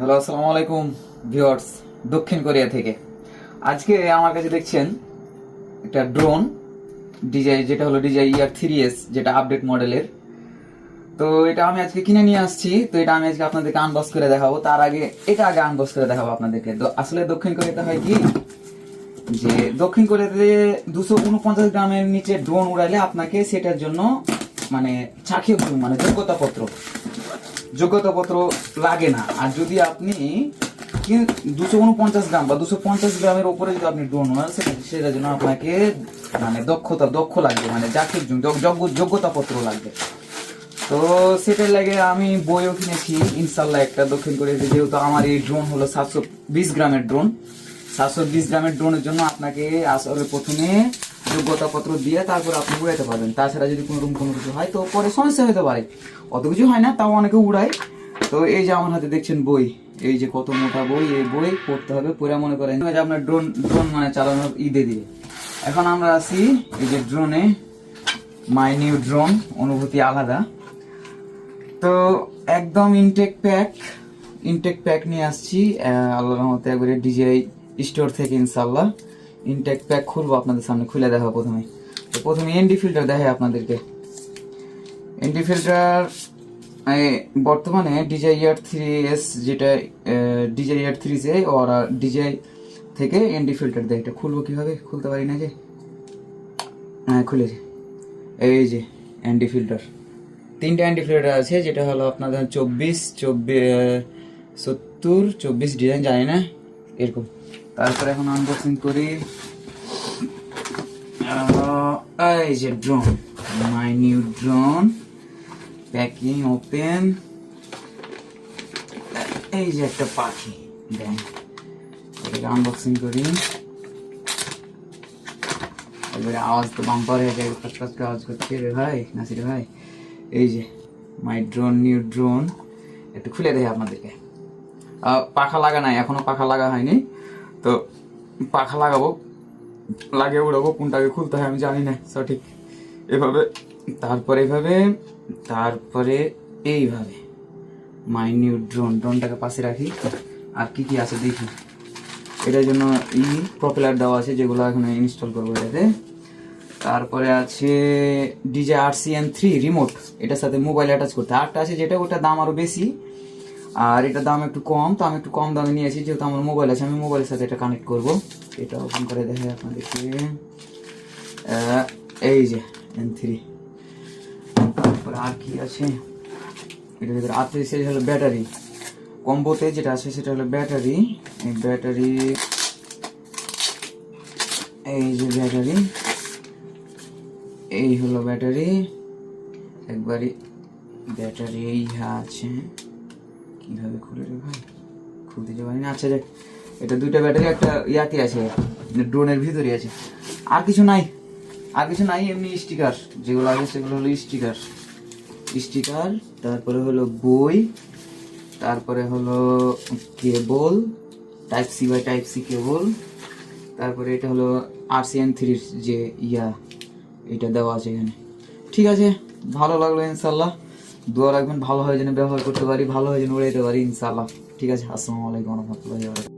Hello, আসসালামু আলাইকুম, viewers, দক্ষিণ কোরিয়া থেকে। আজকে আমার কাছে দেখছেন একটা ড্রোন, ডিজাই, যেটা হলো ডিজাই ইয়ার থ্রি এস, যেটা আপডেট মডেলের। তো এটা আমি আজকে কিনে নিয়ে আসছি, তো এটা আমি আজকে আপনাদেরকে আনবক্স করে দেখাবো। তার আগে, এটা আগে আনবক্স করে দেখাবো আপনাদেরকে। তো আসলে দক্ষিণ কোরিয়াতে হয় কি, যে দক্ষিণ কোরিয়াতে দুশো উনপঞ্চাশ গ্রামের নিচে ড্রোন উড়াইলে আপনাকে সেটার জন্য মানে চাকরি মানে যোগ্যতাপত্র। যোগ্যতাপত্র লাগে না। আর যদি আপনি দুশো উনপঞ্চাশ গ্রাম বা দুশো পঞ্চাশ গ্রামের উপরে যদি আপনি ড্রোন সেটার জন্য আপনাকে মানে দক্ষতা, দক্ষ লাগবে মানে জাতির যোগ্যতাপত্র লাগবে। তো সেটার লাগে আমি বইও কিনেছি ইনশাল্লাহ একটা দক্ষিণ কোরিয়াতে, যেহেতু আমার এই ড্রোন হলো সাতশো বিশ গ্রামের ড্রোন সাতশো বিশ গ্রামের ড্রোনের জন্য আপনাকে আসলে প্রথমে যোগ্যতাপত্র দিয়ে তারপর আপনি উড়াইতে পারবেন। তাছাড়া যদি কোনো রকম কোনো কিছু হয় তো পরে সমস্যা হতে পারে। অত কিছু হয় না তাও অনেকে উড়ায়। তো এই যে আমার হাতে দেখছেন বই এই যে কত মোটা বই এই বই পড়তে হবে পড়ে মনে করেন যে আপনার ড্রোন ড্রোন মানে চালানোর ঈদে দিয়ে। এখন আমরা আছি এই যে ড্রোনে মাই নিউ ড্রোন অনুভূতি আলাদা। তো একদম ইনটেক প্যাক ইনটেক প্যাক নিয়ে আসছি। আহ, আল্লাহর রহমতে একবারে ডিজিআই স্টোর থেকে ইনশাল্লাহ ইনটেক প্যাক খুলবো আপনাদের সামনে, খুলে দেখাবো প্রথমে। তো প্রথমে এনডি ফিল্টার দেখাই আপনাদেরকে। এনডি ফিল্টার বর্তমানে ডিজাই ইয়ার থ্রি এস যেটা ডিজাই ইয়ার থ্রি সে ওরা ডিজাই থেকে এনডি ফিল্টার দেয়। এটা খুলবো কীভাবে? খুলতে পারি না যে? হ্যাঁ খুলেছি। এই যে অ্যান্টি ফিল্টার তিনটা অ্যান্টি ফিল্টার আছে, যেটা হলো আপনাদের চব্বিশ চব্বিশ সত্তর, চব্বিশ ডিজাইন, জানি না। এরকম। তারপরে এখন আনবক্সিং করি। এই যে drone my new drone packing open এই যে একটা পাখি দেন এটাকে আনবক্সিং করি। এবারে আওয়াজ তো বাম্পার হয়ে যায় ফাট আওয়াজ করছে। রে ভাই, নাসির ভাই, এই যে মাই ড্রোন নিউ ড্রোন একটু খুলে দেয় আপনাদেরকে। পাখা লাগা নাই, এখনও পাখা লাগা হয়নি। তো পাখা লাগাবো, লাগিয়ে উড়াবো, কোনটাকে খুলতে হয় আমি জানি না সঠিক এভাবে, তারপরে এভাবে, তারপরে এইভাবে। মাই নিউ ড্রোন, ড্রোনটাকে পাশে রাখি। আর কি কি আছে দেখি। এটার জন্য ই প্রপেলার দেওয়া আছে, যেগুলো এখন ইনস্টল করব এটাতে। তারপরে আছে ডিজে আর সি এন থ্রি রিমোট এটার সাথে মোবাইল অ্যাটাচ করতে। আরটা আছে যেটা ওটা দাম আরও বেশি। আর এটার দাম একটু কম, তো আমি একটু কম দামে নিয়েছি যেহেতু আমার মোবাইল আছে, আমি মোবাইলের সাথে এটা কানেক্ট করব। এটা ওপেন করে দেখে আপনাদেরকে। এই যে এন থ্রি তারপরে আর কি আছে? এটার ভিতরে আর সে হলো ব্যাটারি কম্বোতে যেটা আছে, সেটা হলো ব্যাটারি এই ব্যাটারি এই যে ব্যাটারি এই হলো ব্যাটারি একবারই ব্যাটারি এই আছে। কীভাবে খুলে রে ভাই খুলতে যে পারি না। আচ্ছা যাক এটা দুইটা ব্যাটারি একটা ইয়াতে আছে ড্রোনের ভিতরে আছে। আর কিছু নাই, আর কিছু নাই, এমনি স্টিকার। যেগুলো আছে সেগুলো হলো স্টিকার। স্টিকার, তারপরে হলো বই, তারপরে হলো cable type C by type C cable, তারপরে এটা হলো আর আরসিএন থ্রির যে ইয়া, এটা দেওয়া আছে এখানে। ঠিক আছে, ভালো লাগল ইনশাল্লাহ। দোয়া রাখবেন, ভালো হয় যেন ব্যবহার করতে পারি, ভালো হয় যেন উড়াইতে পারি ইনশাল্লাহ ঠিক আছে, আসসালামু আলাইকুম রহমতুল্লাহ